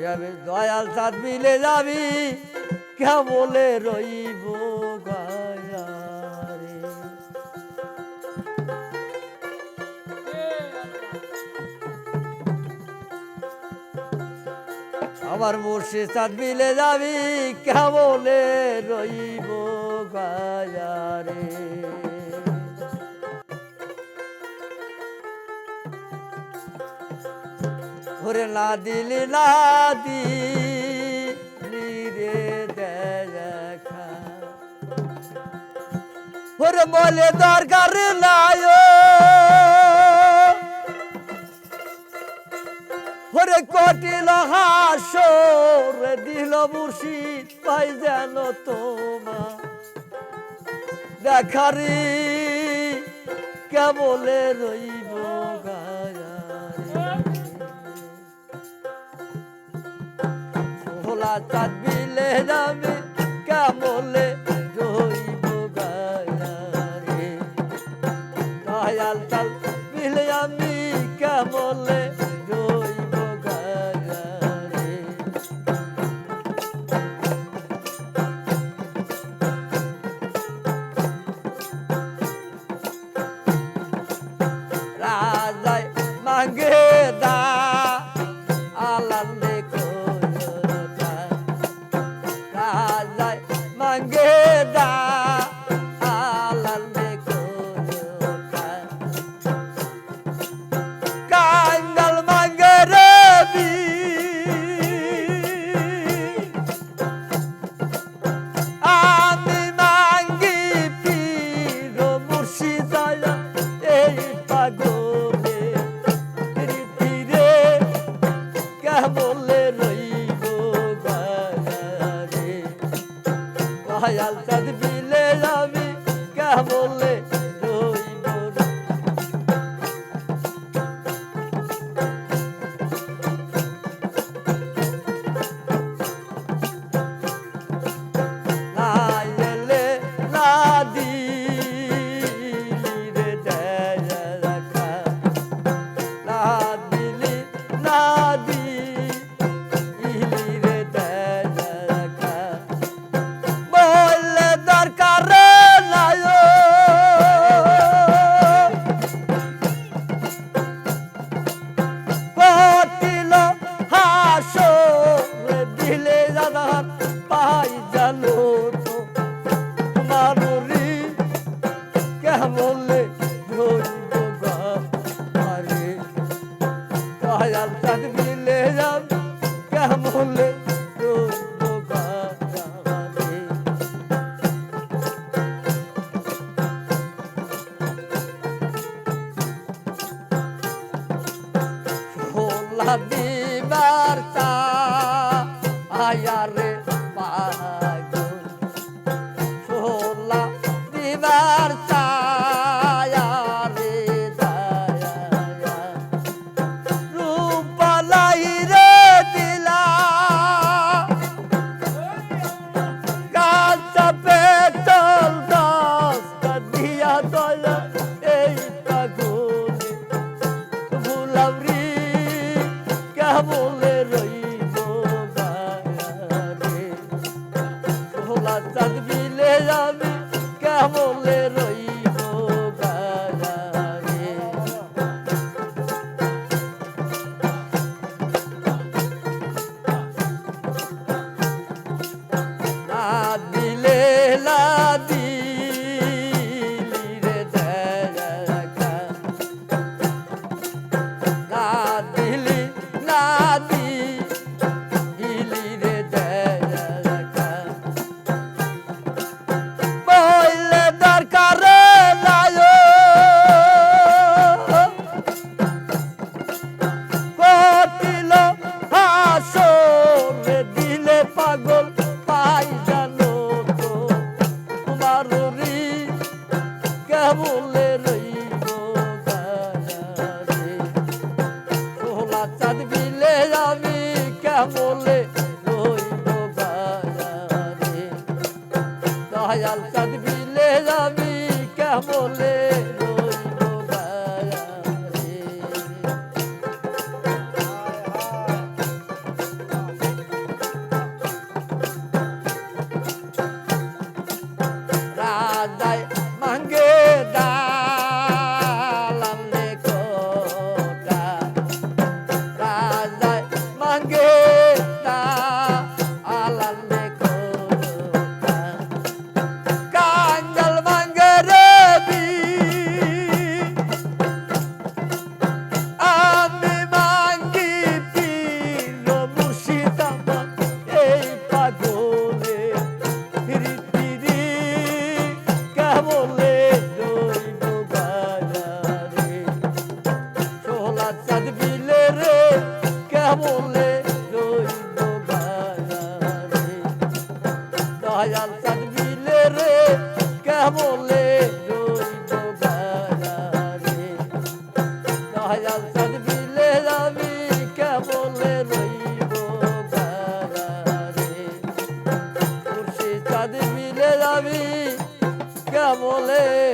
দয়াল চাঁদ মিলে যাবি কেমলে রইব আমার মুর্শিদ চাঁদ মিলে যাবি কেমলে রইব গায়ারে? ওরে না দিলি না দিলি রে দেখা। ওরে বলে দরকার নাই ওরে কটিল হাসর দিল মুর্শিদ, পাই যেন তোমা দেখারি কেবলে রইব গায়ারে ভোলা চাঁদ বিলে যাবে কেমলে ধরিব গারে দয়াল চাঁদ মিলে যাবে কেমলে ধরিব গারে ভোলা বলে কে বলে রইব বাজারে দয়াল চাঁদ বিলে যাবি কে বলে রইব বাজারে খুশি চাঁদ বিলে যাবি কে বলে